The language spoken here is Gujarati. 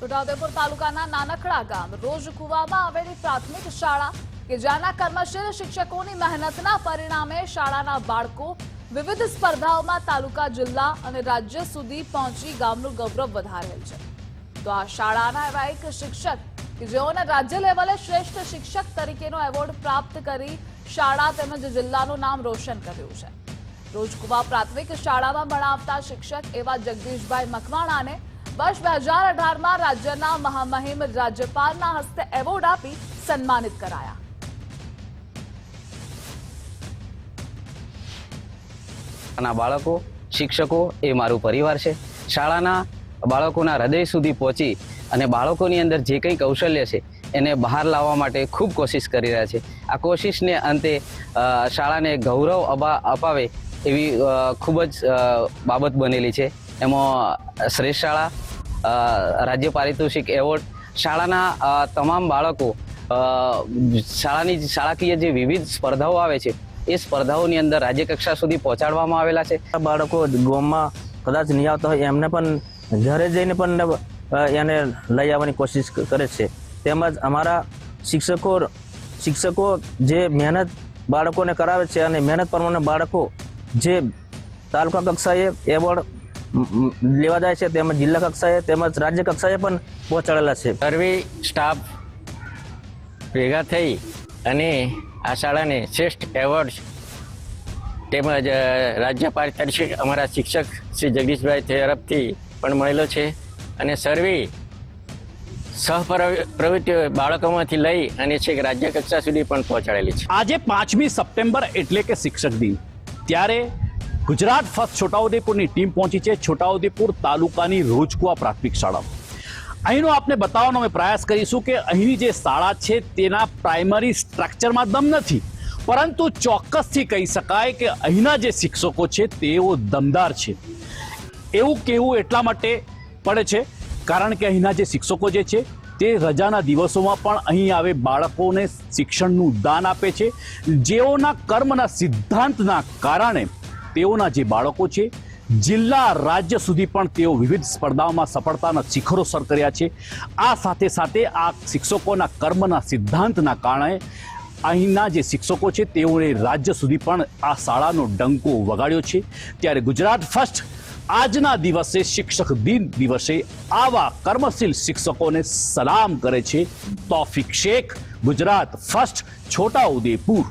છોટાઉદેપુર તાલુકાના નાનકડા ગામ રોજ કુવામાં આવેલી પ્રાથમિક શાળા કે જ્યાંના કર્મશીલ શિક્ષકોની મહેનતના પરિણામે શાળાના બાળકો વિવિધ સ્પર્ધાઓમાં તાલુકા, જિલ્લા અને રાજ્ય સુધી પહોંચી ગામનું ગૌરવ વધારેલ છે. તો આ શાળાના એવા એક શિક્ષક કે જેઓને રાજ્ય લેવલે શ્રેષ્ઠ શિક્ષક તરીકેનો એવોર્ડ પ્રાપ્ત કરી શાળા તેમજ જિલ્લાનું નામ રોશન કર્યું છે. રોજકુવા પ્રાથમિક શાળામાં ભણાવતા શિક્ષક એવા જગદીશભાઈ મકવાણાને વર્ષ બે હજાર અઢારમાં રાજ્યના મહામહિમ રાજ્યપાલના હસ્તે એવોર્ડ આપી સન્માનિત કરાયા. બાળકો, શિક્ષકો, એ મારું પરિવાર છે. શાળાના બાળકોના હૃદય સુધી પહોંચી અને બાળકોની અંદર જે કંઈ કૌશલ્ય છે, એને બહાર લાવવા માટે ખૂબ કોશિશ કરી રહ્યા છે. આ કોશિશને અંતે શાળાને ગૌરવ અપા- અપાવે એવી ખૂબ જ બાબત બનેલી છે. એમાં શ્રેષ્ઠ શાળા રાજ્ય પારિતોષિક એવોર્ડ. શાળાના તમામ બાળકો શાળાની, શાળાકીય જે વિવિધ સ્પર્ધાઓ આવે છે, એ સ્પર્ધાઓની અંદર રાજ્ય કક્ષા સુધી પહોંચાડવામાં આવેલા છે. બાળકો ગોમમાં કદાચ નહીં આવતા હોય, એમને પણ ઘરે જઈને પણ એને લઈ આવવાની કોશિશ કરે છે. તેમજ અમારા શિક્ષકો શિક્ષકો જે મહેનત બાળકોને કરાવે છે અને મહેનત પ્રમાણે બાળકો જે તાલુકા કક્ષાએ એવોર્ડ લેવા જાય છે તેમજ જિલ્લા કક્ષાએ તેમજ રાજ્ય કક્ષાએ પણ પહોંચાડેલા છે. સર્વે સ્ટાફ ભેગા થઈ અને આ શાળાને શ્રેષ્ઠ એવોર્ડ તેમજ અ, રાજ્ય પારિતોષિક અમારા શિક્ષક શ્રી જગદીશભાઈ તરફથી પણ મળેલો છે અને સર્વે સહપ્રવ- પ્રવૃત્તિઓ બાળકોમાંથી લઈ અને છેક રાજ્ય કક્ષા સુધી પણ પહોંચાડેલી છે. આજે પાંચમી સપ્ટેમ્બર એટલે કે શિક્ષક દિન. ત્યારે ગુજરાત ફર્સ્ટ છોટાઉદેપુરની ટીમ પહોંચી છે. છોટાઉદેપુર તાલુકાની રોજકુવા પ્રાથમિક શાળામાં અહીંનો આપને બતાવવાનો અમે પ્રયાસ કરીશું કે અહીંની જે શાળા છે તેના પ્રાઇમરી સ્ટ્રક્ચરમાં દમ નથી. પરંતુ ચોક્કસથી કહી શકાય કે અહીંના જે શિક્ષકો છે તેઓ દમદાર છે. એવું કહેવું એટલા માટે પડે છે, કારણ કે અહીંના જે શિક્ષકો જે છે તે રજાના દિવસોમાં પણ અહીં આવે બાળકોને શિક્ષણનું દાન આપે છે. જેઓના કર્મના સિદ્ધાંતના કારણે તેઓના જે બાળકો છે, જિલ્લા રાજ્ય સુધી પણ તેઓ વિવિધ સ્પર્ધાઓમાં સફળતાના શિખરો સર કર્યા છે. આ સાથે સાથે આ શિક્ષકોના કર્મના સિદ્ધાંતના કારણે અહીંના જે શિક્ષકો છે, તેઓએ રાજ્ય સુધી પણ આ શાળાનો ડંકો વગાડ્યો છે. ત્યારે ગુજરાત ફર્સ્ટ આજના દિવસે શિક્ષક દિન દિવસે આવા કર્મશીલ શિક્ષકોને સલામ કરે છે. તોફિક શેખ, ગુજરાત ફર્સ્ટ છોટા ઉદેપુર